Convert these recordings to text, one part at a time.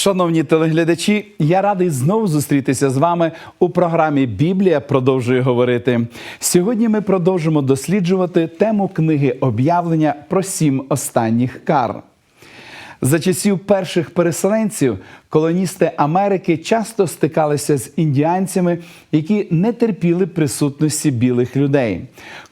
Шановні телеглядачі, я радий знову зустрітися з вами у програмі Біблія продовжує говорити. Сьогодні ми продовжимо досліджувати тему книги об'явлення про сім останніх кар. За часів перших переселенців колоністи Америки часто стикалися з індіанцями, які не терпіли присутності білих людей.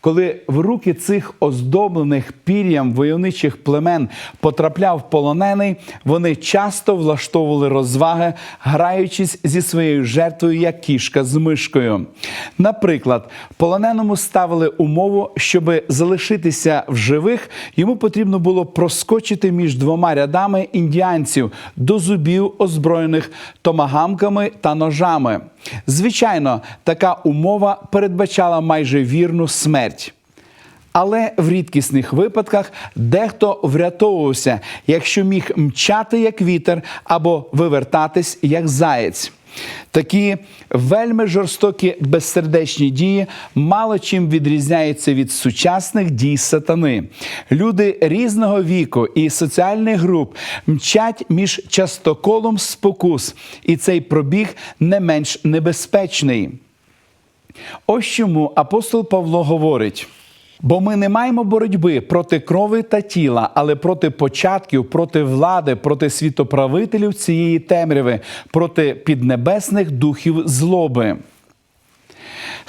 Коли в руки цих оздоблених пір'ям войовничих племен потрапляв полонений, вони часто влаштовували розваги, граючись зі своєю жертвою як кішка з мишкою. Наприклад, полоненому ставили умову, щоб залишитися в живих, йому потрібно було проскочити між двома рядами індіанців до зубів, озброєних томагамками та ножами. Звичайно, така умова передбачала майже вірну смерть. Але в рідкісних випадках дехто врятовувався, якщо міг мчати як вітер або вивертатись як заєць. Такі вельми жорстокі безсердечні дії мало чим відрізняються від сучасних дій сатани. Люди різного віку і соціальних груп мчать між частоколом спокус, і цей пробіг не менш небезпечний. Ось чому апостол Павло говорить. Бо ми не маємо боротьби проти крови та тіла, але проти початків, проти влади, проти світоправителів цієї темряви, проти піднебесних духів злоби.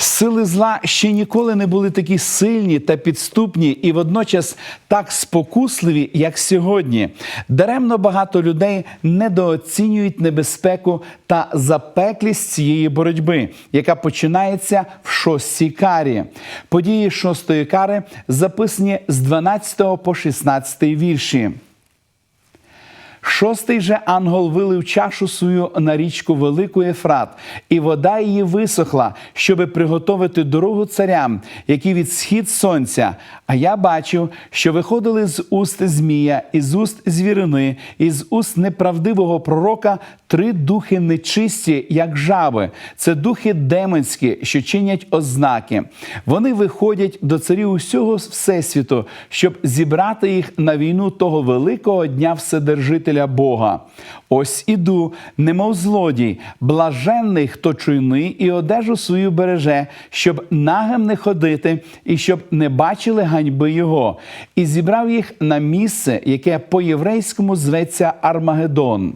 Сили зла ще ніколи не були такі сильні та підступні і водночас так спокусливі, як сьогодні. Даремно багато людей недооцінюють небезпеку та запеклість цієї боротьби, яка починається в шостій карі. Події шостої кари записані з 12 по 16 вірші. Шостий же ангел вилив чашу свою на річку Велику Ефрат, і вода її висохла, щоби приготовити дорогу царям, які від схід сонця. А я бачив, що виходили з уст Змія, із уст звірини, із уст неправдивого пророка три духи нечисті, як жаби. Це духи демонські, що чинять ознаки. Вони виходять до царів усього всесвіту, щоб зібрати їх на війну того великого дня Вседержителя Бога. Ось іду, немов злодій, блаженний, хто чуйний, і одежу свою береже, щоб нагим не ходити, і щоб не бачили ганьби його, і зібрав їх на місце, яке по-єврейському зветься Армагеддон.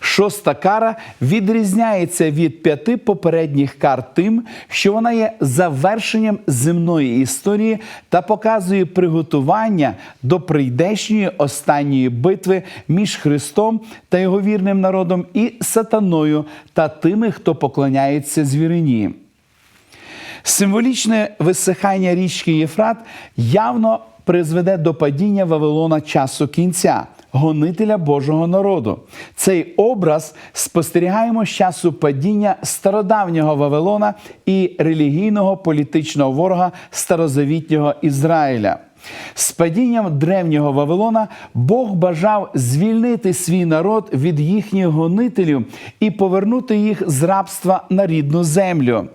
Шоста кара відрізняється від п'яти попередніх кар тим, що вона є завершенням земної історії та показує приготування до прийдешньої останньої битви між Христом та його вірним народом і сатаною та тими, хто поклоняється звірині. Символічне висихання річки Єфрат явно призведе до падіння Вавилона часу кінця, гонителя Божого народу. Цей образ спостерігаємо з часу падіння стародавнього Вавилона і релігійного політичного ворога старозавітнього Ізраїля. З падінням древнього Вавилона Бог бажав звільнити свій народ від їхніх гонителів і повернути їх з рабства на рідну землю.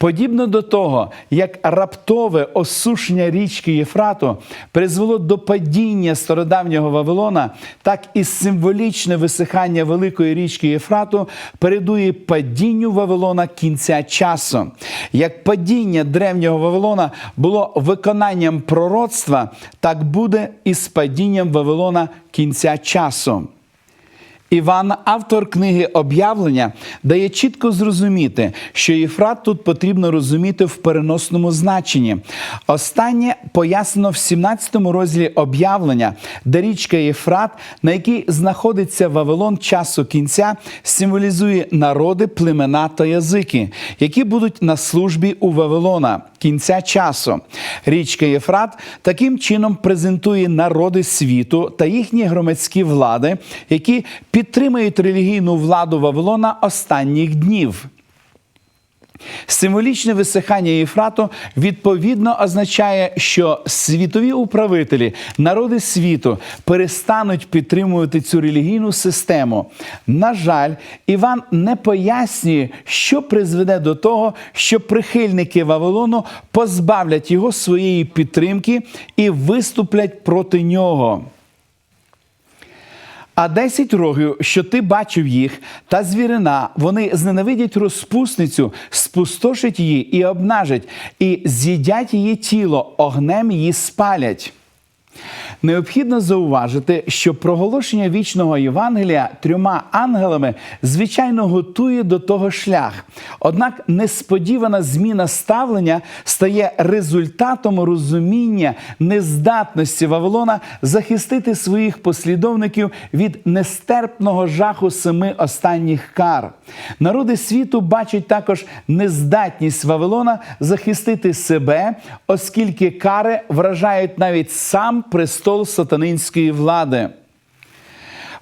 Подібно до того, як раптове осушення річки Єфрату призвело до падіння стародавнього Вавилона, так і символічне висихання великої річки Єфрату передує падінню Вавилона кінця часу. Як падіння древнього Вавилона було виконанням пророцтва, так буде і з падінням Вавилона кінця часу. Іван, автор книги об'явлення, дає чітко зрозуміти, що Єфрат тут потрібно розуміти в переносному значенні. Останнє пояснено в 17 розділі об'явлення, де річка Єфрат, на якій знаходиться Вавилон часу кінця, символізує народи, племена та язики, які будуть на службі у Вавилона кінця часу. Річка Єфрат таким чином презентує народи світу та їхні громадські влади, які підтримують релігійну владу Вавилона останніх днів. Символічне висихання Єфрату відповідно означає, що світові управителі, народи світу перестануть підтримувати цю релігійну систему. На жаль, Іван не пояснює, що призведе до того, що прихильники Вавилону позбавлять його своєї підтримки і виступлять проти нього. А десять рогів, що ти бачив їх, та звірина, вони зненавидять розпусницю, спустошать її і обнажать, і з'їдять її тіло, огнем її спалять. Необхідно зауважити, що проголошення вічного Євангелія трьома ангелами звичайно готує до того шлях. Однак несподівана зміна ставлення стає результатом розуміння нездатності Вавилона захистити своїх послідовників від нестерпного жаху семи останніх кар. Народи світу бачать також нездатність Вавилона захистити себе, оскільки кари вражають навіть сам престол сатанинської влади.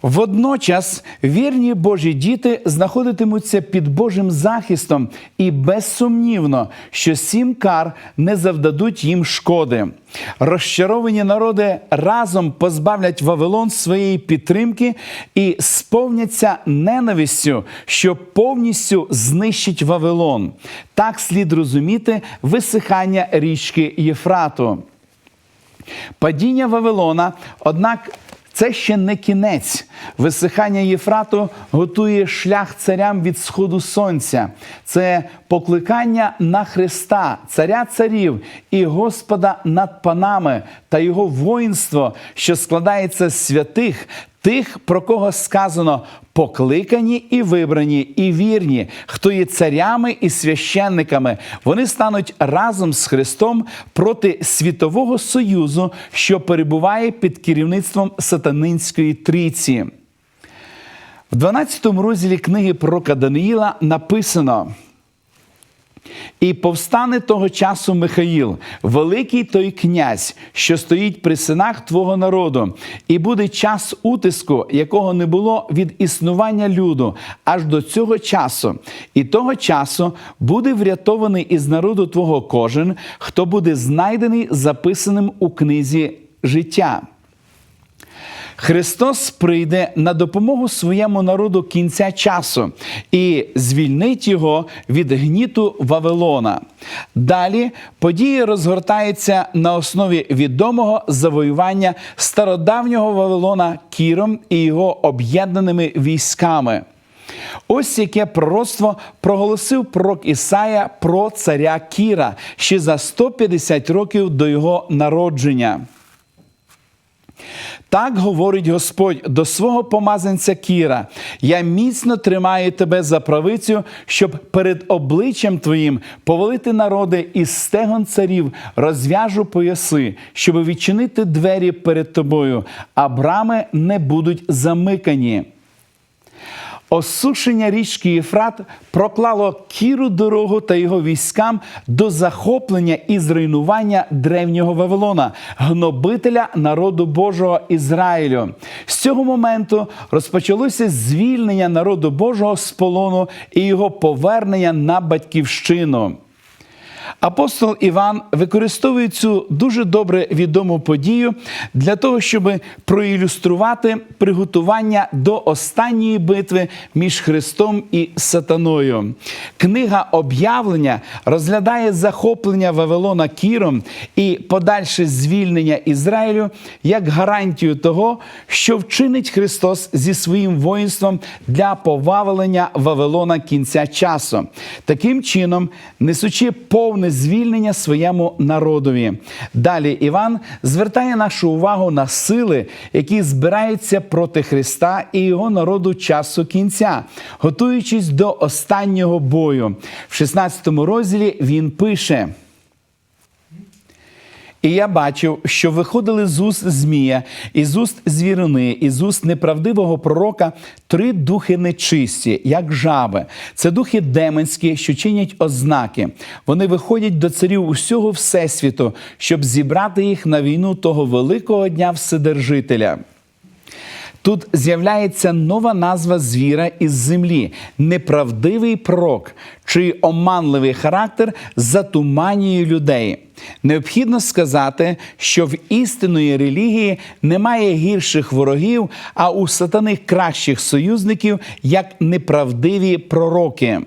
Водночас вірні Божі діти знаходитимуться під Божим захистом, і безсумнівно, що сім кар не завдадуть їм шкоди. Розчаровані народи разом позбавлять Вавилон своєї підтримки і сповняться ненавистю, що повністю знищить Вавилон. Так слід розуміти висихання річки Єфрату. Падіння Вавилона, однак, це ще не кінець. Висихання Єфрату готує шлях царям від сходу сонця. Це покликання на Христа, царя царів і Господа над панами та його воїнство, що складається з святих, тих, про кого сказано покликані і вибрані, і вірні, хто є царями і священниками. Вони стануть разом з Христом проти світового союзу, що перебуває під керівництвом сатанинської трійці. В 12 розділі книги пророка Даниїла написано. І повстане того часу Михаїл, великий той князь, що стоїть при синах твого народу, і буде час утиску, якого не було від існування люду, аж до цього часу. І того часу буде врятований із народу твого кожен, хто буде знайдений записаним у книзі життя. Христос прийде на допомогу своєму народу кінця часу і звільнить його від гніту Вавилона. Далі події розгортаються на основі відомого завоювання стародавнього Вавилона Кіром і його об'єднаними військами. Ось яке пророцтво проголосив пророк Ісая про царя Кіра ще за 150 років до його народження. Так говорить Господь до свого помазанця Кіра: Я міцно тримаю тебе за правицю, щоб перед обличчям твоїм повелити народи із стегон царів, розв'яжу пояси, щоб відчинити двері перед тобою, а брами не будуть замикані. Осушення річки Єфрат проклало кіру дорогу та його військам до захоплення і зруйнування древнього Вавилона, гнобителя народу Божого Ізраїлю. З цього моменту розпочалося звільнення народу Божого з полону і його повернення на батьківщину. Апостол Іван використовує цю дуже добре відому подію для того, щоб проілюструвати приготування до останньої битви між Христом і Сатаною. Книга об'явлення розглядає захоплення Вавилона Кіром і подальше звільнення Ізраїлю як гарантію того, що вчинить Христос зі своїм воїнством для повавлення Вавилона кінця часу. Таким чином, несучи повне звільнення своєму народові. Далі Іван звертає нашу увагу на сили, які збираються проти Христа і його народу часу кінця, готуючись до останнього бою. В 16 розділі він пише. І я бачив, що виходили з уст Змія, із уст звірини, із уст неправдивого пророка три духи нечисті, як жаби. Це духи демонські, що чинять ознаки. Вони виходять до царів усього всесвіту, щоб зібрати їх на війну того великого дня Вседержителя. Тут з'являється нова назва звіра із землі неправдивий пророк, чий оманливий характер затуманює людей. Необхідно сказати, що в істинної релігії немає гірших ворогів, а у сатани кращих союзників як неправдиві пророки.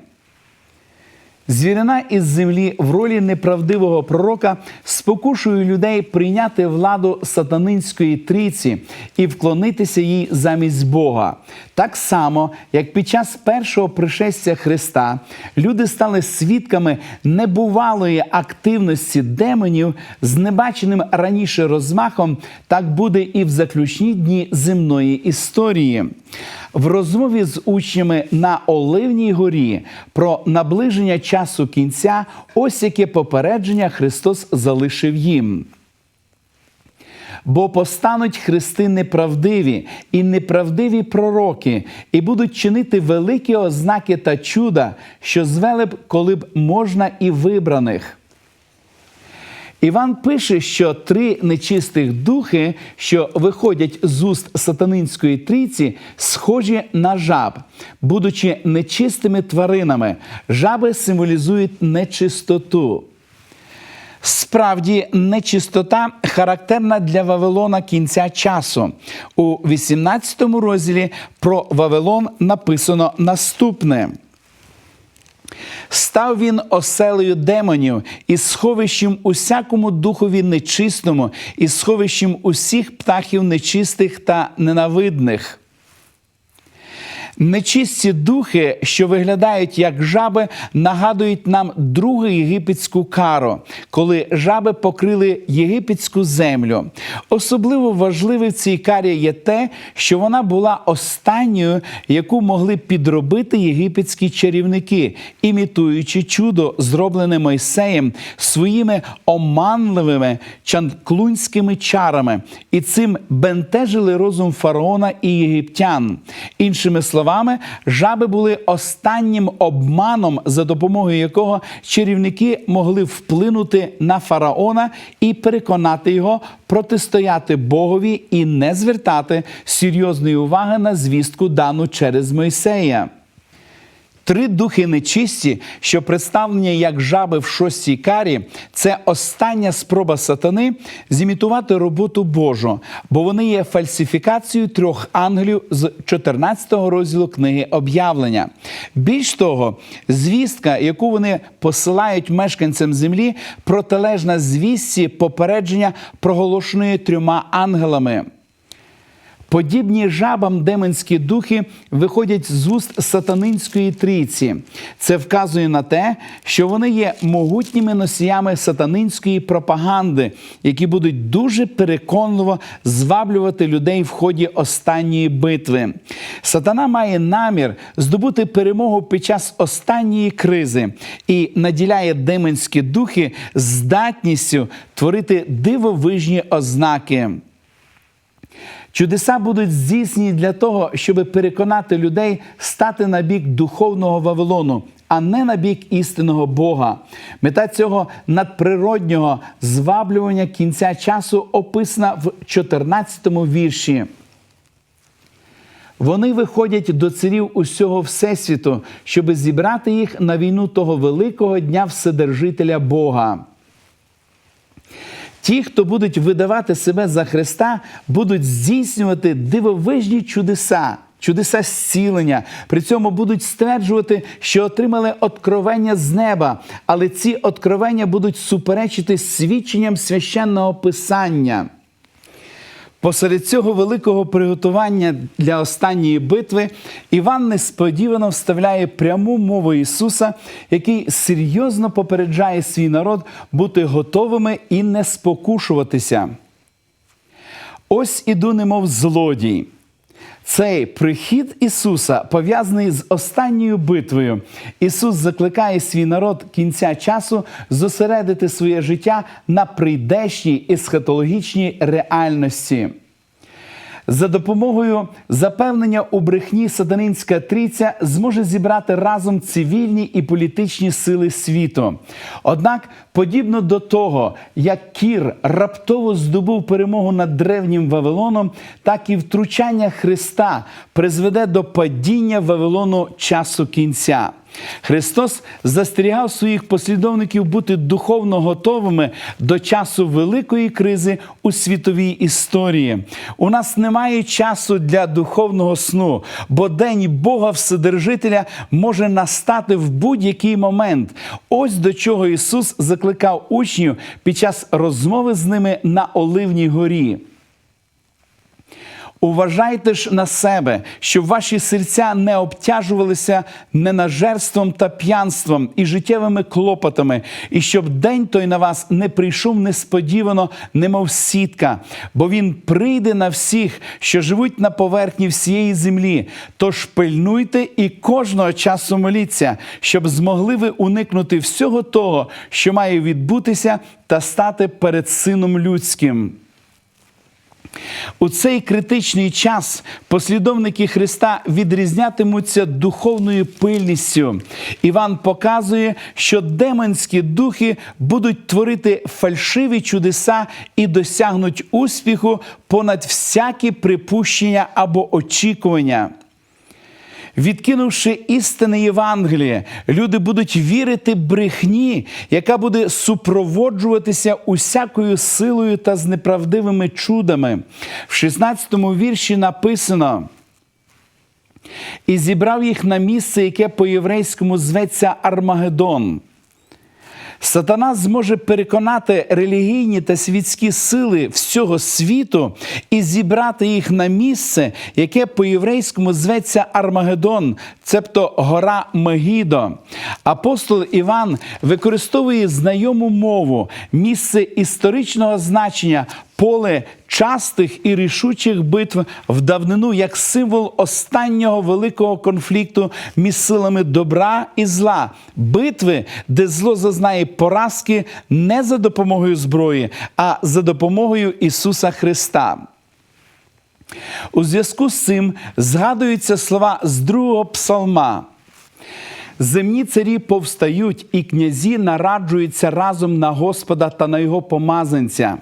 Звірина із землі в ролі неправдивого пророка спокушує людей прийняти владу сатанинської трійці і вклонитися їй замість Бога. Так само, як під час першого пришестя Христа люди стали свідками небувалої активності демонів з небаченим раніше розмахом, так буде і в заключні дні земної історії. В розмові з учнями на Оливній горі про наближення часу кінця, ось яке попередження Христос залишив їм. Бо постануть христи неправдиві і неправдиві пророки, і будуть чинити великі ознаки та чуда, що звели б, коли б можна і вибраних. Іван пише, що три нечистих духи, що виходять з уст сатанинської трійці, схожі на жаб, будучи нечистими тваринами. Жаби символізують нечистоту. Справді, нечистота характерна для Вавилона кінця часу. У 18 розділі про Вавилон написано наступне. Став він оселею демонів і сховищем усякому духові нечистому, і сховищем усіх птахів нечистих та ненавидних. Нечисті духи, що виглядають як жаби, нагадують нам другу єгипетську кару, коли жаби покрили єгипетську землю. Особливо важливе в цій карі є те, що вона була останньою, яку могли підробити єгипетські чарівники, імітуючи чудо, зроблене Мойсеєм своїми оманливими чанклунськими чарами, і цим бентежили розум фараона і єгиптян. Іншими словами, жаби були останнім обманом, за допомогою якого чарівники могли вплинути на фараона і переконати його протистояти Богові і не звертати серйозної уваги на звістку дану через Мойсея. Три духи нечисті, що представлені як жаби в шостій карі, це остання спроба сатани зімітувати роботу Божу, бо вони є фальсифікацією трьох ангелів з 14 розділу книги об'явлення. Більш того, звістка, яку вони посилають мешканцям землі, протилежна звістці попередження, проголошеної трьома ангелами. Подібні жабам демонські духи виходять з уст сатанинської трійці. Це вказує на те, що вони є могутніми носіями сатанинської пропаганди, які будуть дуже переконливо зваблювати людей в ході останньої битви. Сатана має намір здобути перемогу під час останньої кризи і наділяє демонські духи здатністю творити дивовижні ознаки. Чудеса будуть здійснені для того, щоб переконати людей стати на бік духовного Вавилону, а не на бік істинного Бога. Мета цього надприроднього зваблювання кінця часу описана в 14-му вірші. Вони виходять до царів усього Всесвіту, щоб зібрати їх на війну того великого дня Вседержителя Бога. Ті, хто будуть видавати себе за Христа, будуть здійснювати дивовижні чудеса, чудеса зцілення. При цьому будуть стверджувати, що отримали откровення з неба, але ці откровення будуть суперечити свідченням священного писання. Посеред цього великого приготування для останньої битви Іван несподівано вставляє пряму мову Ісуса, який серйозно попереджає свій народ бути готовими і не спокушуватися. Ось іду, немов злодій. Цей прихід Ісуса пов'язаний з останньою битвою. Ісус закликає свій народ кінця часу зосередити своє життя на прийдешній есхатологічній реальності. За допомогою запевнення у брехні сатанинська трійця зможе зібрати разом цивільні і політичні сили світу. Однак, подібно до того, як Кір раптово здобув перемогу над древнім Вавилоном, так і втручання Христа призведе до падіння Вавилону часу кінця. Христос застерігав своїх послідовників бути духовно готовими до часу великої кризи у світовій історії. У нас немає часу для духовного сну, бо день Бога Вседержителя може настати в будь-який момент. Ось до чого Ісус закликав учнів під час розмови з ними на Оливній горі. Уважайте ж на себе, щоб ваші серця не обтяжувалися ненажерством та п'янством і життєвими клопотами, і щоб день той на вас не прийшов несподівано, немов сітка, бо він прийде на всіх, що живуть на поверхні всієї землі. Тож пильнуйте і кожного часу моліться, щоб змогли ви уникнути всього того, що має відбутися, та стати перед Сином Людським. У цей критичний час послідовники Христа відрізнятимуться духовною пильністю. Іван показує, що демонські духи будуть творити фальшиві чудеса і досягнуть успіху понад всякі припущення або очікування. Відкинувши істини Євангелія, люди будуть вірити брехні, яка буде супроводжуватися усякою силою та з неправдивими чудами. В 16-му вірші написано. І зібрав їх на місце, яке по-єврейському зветься Армагеддон. Сатана зможе переконати релігійні та світські сили всього світу і зібрати їх на місце, яке по-єврейському зветься Армагеддон, цебто гора Мегідо. Апостол Іван використовує знайому мову, місце історичного значення. Поле частих і рішучих битв в давнину як символ останнього великого конфлікту між силами добра і зла, битви, де зло зазнає поразки не за допомогою зброї, а за допомогою Ісуса Христа. У зв'язку з цим згадуються слова з другого псалма. Земні царі повстають, і князі нараджуються разом на Господа та на його помазанця.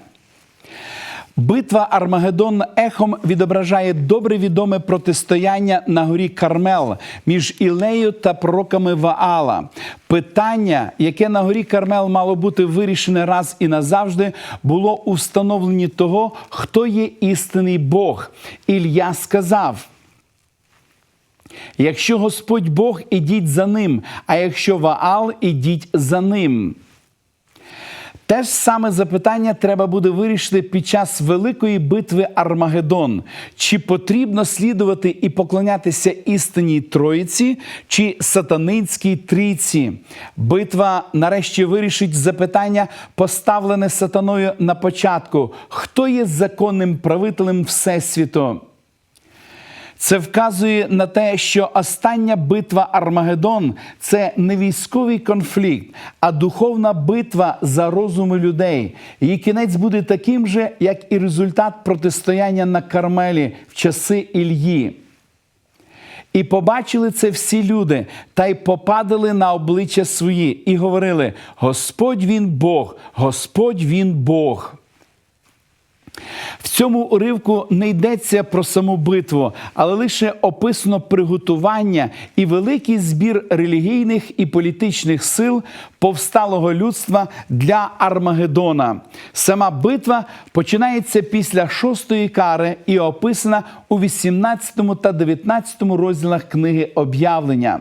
Битва Армагеддон ехом відображає добре відоме протистояння на горі Кармел між Ілею та пророками Ваала. Питання, яке на горі Кармел мало бути вирішене раз і назавжди, було у встановленні того, хто є істинний Бог. Ілля сказав. Якщо Господь Бог, ідіть за ним, а якщо Ваал, ідіть за ним. Те ж саме запитання треба буде вирішити під час великої битви Армагеддон. Чи потрібно слідувати і поклонятися істинній Троїці чи сатанинській трійці? Битва нарешті вирішить запитання, поставлене сатаною на початку: хто є законним правителем Всесвіту? Це вказує на те, що остання битва Армагеддон це не військовий конфлікт, а духовна битва за розуми людей. Її кінець буде таким же, як і результат протистояння на Кармелі в часи Ільї. І побачили це всі люди, та й попадали на обличчя свої, і говорили: Господь він Бог, Господь він Бог. В цьому уривку не йдеться про саму битву, але лише описано приготування і великий збір релігійних і політичних сил повсталого людства для Армагеддона. Сама битва починається після шостої кари і описана у 18 та 19 розділах книги об'явлення.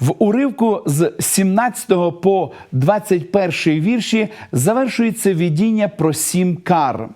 В уривку з 17 по 21 вірші завершується відіння про сім кар.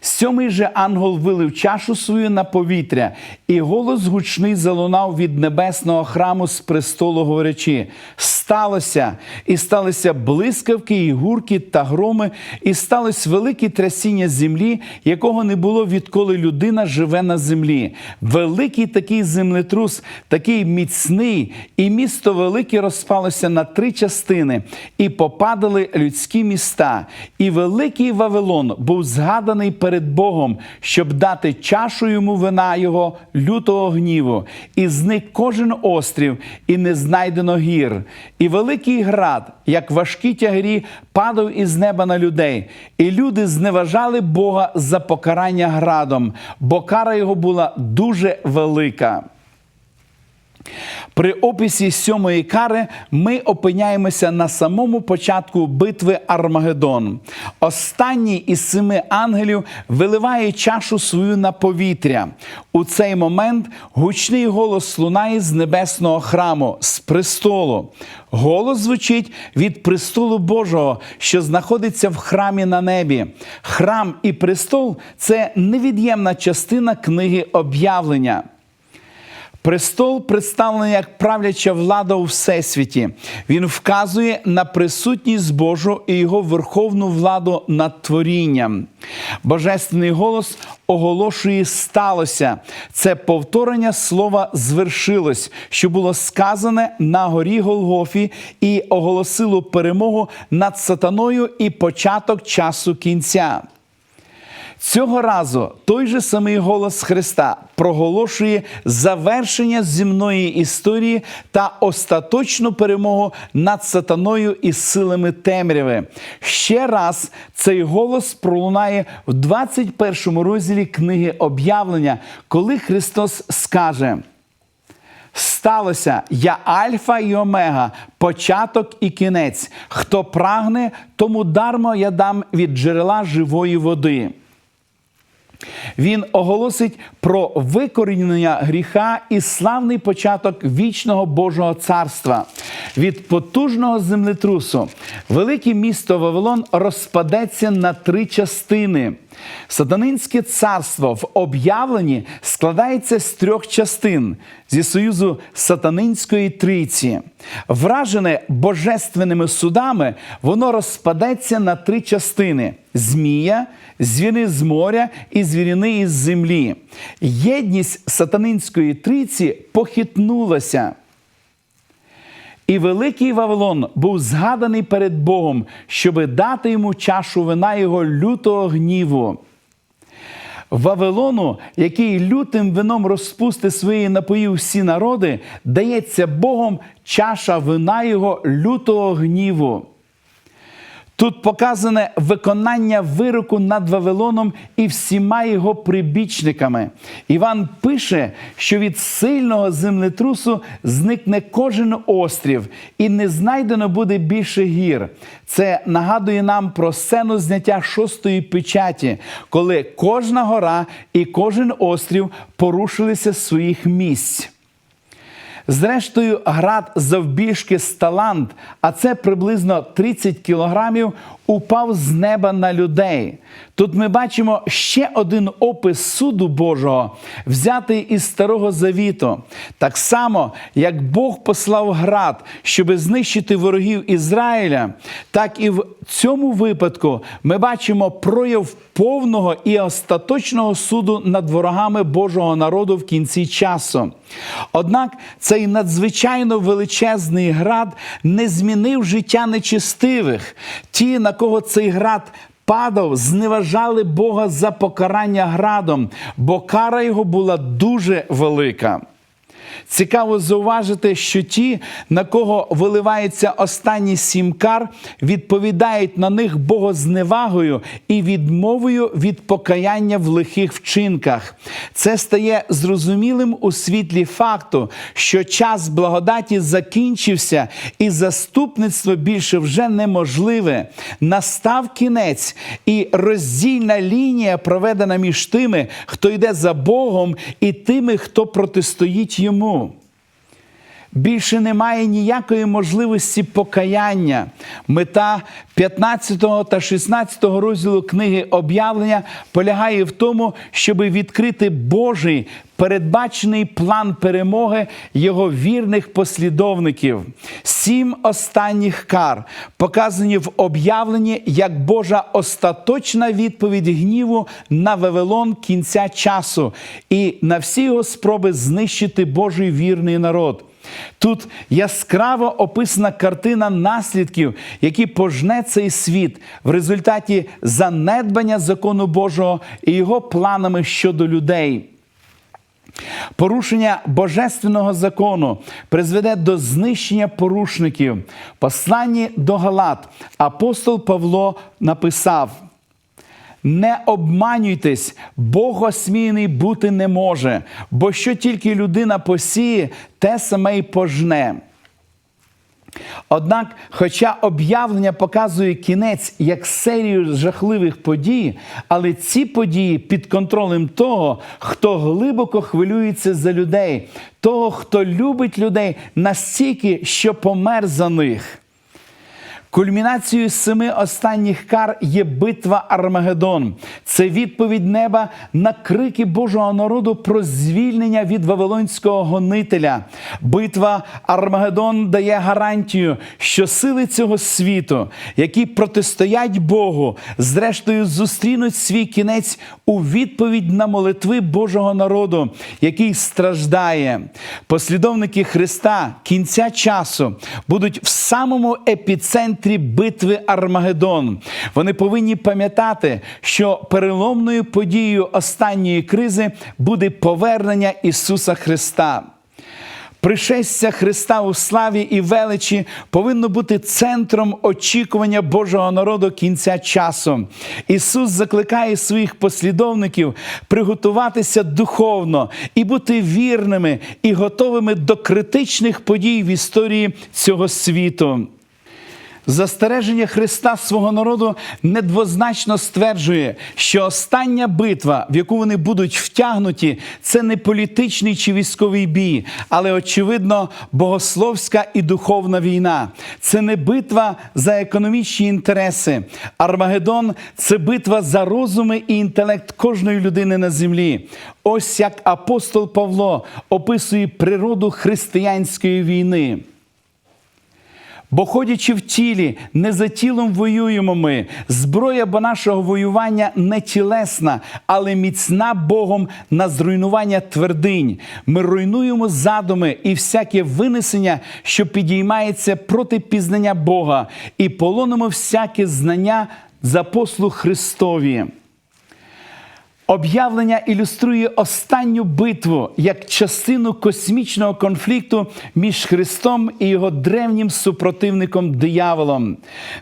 Сьомий же ангел вилив чашу свою на повітря, і голос гучний залунав від небесного храму з престолу, говорячи: сталося, і сталися блискавки, і гурки та громи, і сталося велике трясіння землі, якого не було відколи людина живе на землі. Великий такий землетрус, такий міцний, і місто велике розпалося на три частини, і попадали людські міста. І великий Вавилон був згаданий перед Богом, щоб дати чашу йому вина його лютого гніву, і зник кожен острів, і не знайдено гір. І великий град, як важкі тягарі, падав із неба на людей, і люди зневажали Бога за покарання градом, бо кара його була дуже велика. При описі сьомої кари ми опиняємося на самому початку битви Армагеддон. Останній із семи ангелів виливає чашу свою на повітря. У цей момент гучний голос лунає з небесного храму, з престолу. Голос звучить від престолу Божого, що знаходиться в храмі на небі. Храм і престол це невід'ємна частина книги об'явлення. Престол представлений як правляча влада у всесвіті. Він вказує на присутність Божу і його верховну владу над творінням. Божественний голос оголошує сталося. Це повторення слова звершилось, що було сказане на горі Голгофі і оголосило перемогу над сатаною і початок часу кінця. Цього разу той же самий голос Христа проголошує завершення земної історії та остаточну перемогу над сатаною і силами темряви. Ще раз цей голос пролунає в 21 розділі книги об'явлення, коли Христос скаже. Сталося я Альфа і Омега, початок і кінець. Хто прагне, тому дармо я дам від джерела живої води. Він оголосить про викорінення гріха і славний початок вічного Божого царства. Від потужного землетрусу велике місто Вавилон розпадеться на три частини. Сатанинське царство в об'явленні складається з трьох частин зі союзу сатанинської трійці. Вражене божественними судами, воно розпадеться на три частини: змія, звіри з моря і звірини із землі. Єдність сатанинської трійці похитнулася. І великий Вавилон був згаданий перед Богом, щоби дати йому чашу вина його лютого гніву. Вавилону, який лютим вином розпусти свої напоїв всі народи, дається Богом чаша вина його лютого гніву. Тут показане виконання вироку над Вавилоном і всіма його прибічниками. Іван пише, що від сильного землетрусу зникне кожен острів, і не знайдено буде більше гір. Це нагадує нам про сцену зняття шостої печаті, коли кожна гора і кожен острів порушилися з своїх місць. Зрештою, град завбільшки з талант, а це приблизно 30 кілограмів, упав з неба на людей. Тут ми бачимо ще один опис суду Божого, взятий із Старого Завіту. Так само, як Бог послав град, щоби знищити ворогів Ізраїля, так і в цьому випадку ми бачимо прояв повного і остаточного суду над ворогами Божого народу в кінці часу. Однак цей надзвичайно величезний град не змінив життя нечистивих. Ті, на кого цей град падав, зневажали Бога за покарання градом, бо кара його була дуже велика. Цікаво зауважити, що ті, на кого виливається останні сім кар, відповідають на них богозневагою і відмовою від покаяння в лихих вчинках. Це стає зрозумілим у світлі факту, що час благодаті закінчився, і заступництво більше вже неможливе. Настав кінець, і роздільна лінія проведена між тими, хто йде за Богом, і тими, хто протистоїть йому. Більше немає ніякої можливості покаяння. Мета 15 та 16 розділу книги об'явлення полягає в тому, щоб відкрити Божий передбачений план перемоги його вірних послідовників. Сім останніх кар показані в об'явленні як Божа остаточна відповідь гніву на Вавилон кінця часу і на всі його спроби знищити Божий вірний народ. Тут яскраво описана картина наслідків, які пожне цей світ в результаті занедбання закону Божого і його планами щодо людей. Порушення божественного закону призведе до знищення порушників. Посланні до Галат апостол Павло написав: Не обманюйтесь, Бог осміяний бути не може, бо що тільки людина посіє, те саме й пожне. Однак, хоча об'явлення показує кінець як серію жахливих подій, але ці події під контролем того, хто глибоко хвилюється за людей, того, хто любить людей настільки, що помер за них. Кульмінацією семи останніх кар є битва Армагеддон. Це відповідь неба на крики Божого народу про звільнення від вавилонського гонителя. Битва Армагеддон дає гарантію, що сили цього світу, які протистоять Богу, зрештою зустрінуть свій кінець у відповідь на молитви Божого народу, який страждає. Послідовники Христа кінця часу будуть в самому епіцентрі битви Армагеддон. Вони повинні пам'ятати, що переломною подією останньої кризи буде повернення Ісуса Христа. Пришестя Христа у славі і величі повинно бути центром очікування Божого народу кінця часу. Ісус закликає своїх послідовників приготуватися духовно і бути вірними і готовими до критичних подій в історії цього світу. Застереження Христа свого народу недвозначно стверджує, що остання битва, в яку вони будуть втягнуті, це не політичний чи військовий бій, але очевидно богословська і духовна війна. Це не битва за економічні інтереси. Армагеддон це битва за розуми і інтелект кожної людини на землі. Ось як апостол Павло описує природу християнської війни. Бо ходячи в тілі, не за тілом воюємо ми. Зброя бо нашого воювання не тілесна, але міцна Богом на зруйнування твердинь. Ми руйнуємо задуми і всяке винесення, що підіймається проти пізнання Бога, і полонимо всяке знання за послуг Христові. Об'явлення ілюструє останню битву як частину космічного конфлікту між Христом і його древнім супротивником дияволом.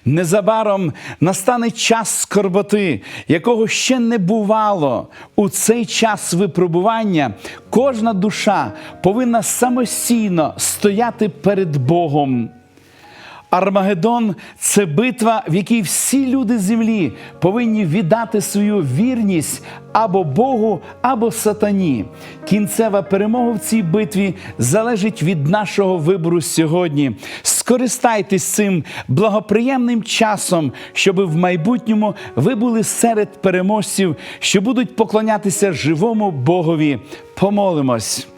Незабаром настане час скорботи, якого ще не бувало. У цей час випробування кожна душа повинна самостійно стояти перед Богом. Армагеддон це битва, в якій всі люди землі повинні віддати свою вірність або Богу, або сатані. Кінцева перемога в цій битві залежить від нашого вибору сьогодні. Скористайтесь цим благоприємним часом, щоб в майбутньому ви були серед переможців, що будуть поклонятися живому Богові. Помолимось.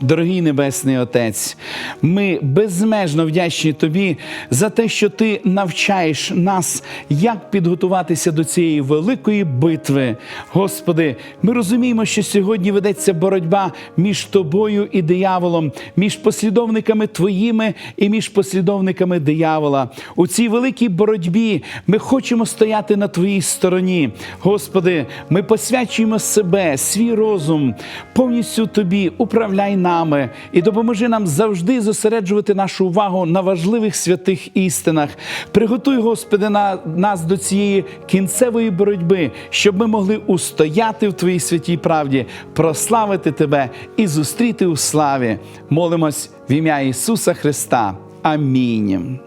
Дорогий Небесний Отець, ми безмежно вдячні Тобі за те, що Ти навчаєш нас, як підготуватися до цієї великої битви. Господи, ми розуміємо, що сьогодні ведеться боротьба між тобою і дияволом, між послідовниками Твоїми і між послідовниками диявола. У цій великій боротьбі ми хочемо стояти на Твоїй стороні. Господи, ми посвячуємо себе, свій розум, повністю Тобі управляй нами і допоможи нам завжди зосереджувати нашу увагу на важливих святих істинах. Приготуй, Господи, на нас до цієї кінцевої боротьби, щоб ми могли устояти в Твоїй святій правді, прославити Тебе і зустріти у славі. Молимось в ім'я Ісуса Христа. Амінь.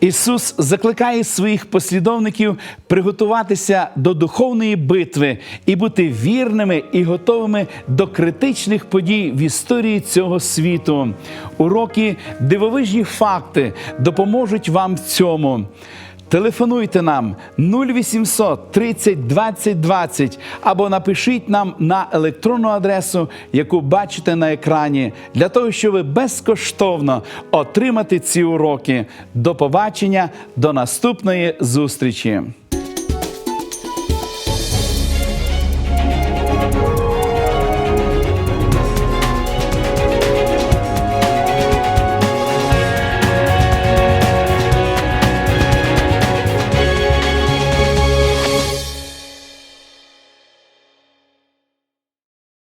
Ісус закликає своїх послідовників приготуватися до духовної битви і бути вірними і готовими до критичних подій в історії цього світу. Уроки дивовижні факти допоможуть вам в цьому. Телефонуйте нам 0800 30 20 20 або напишіть нам на електронну адресу, яку бачите на екрані, для того, щоб ви безкоштовно отримати ці уроки. До побачення, до наступної зустрічі!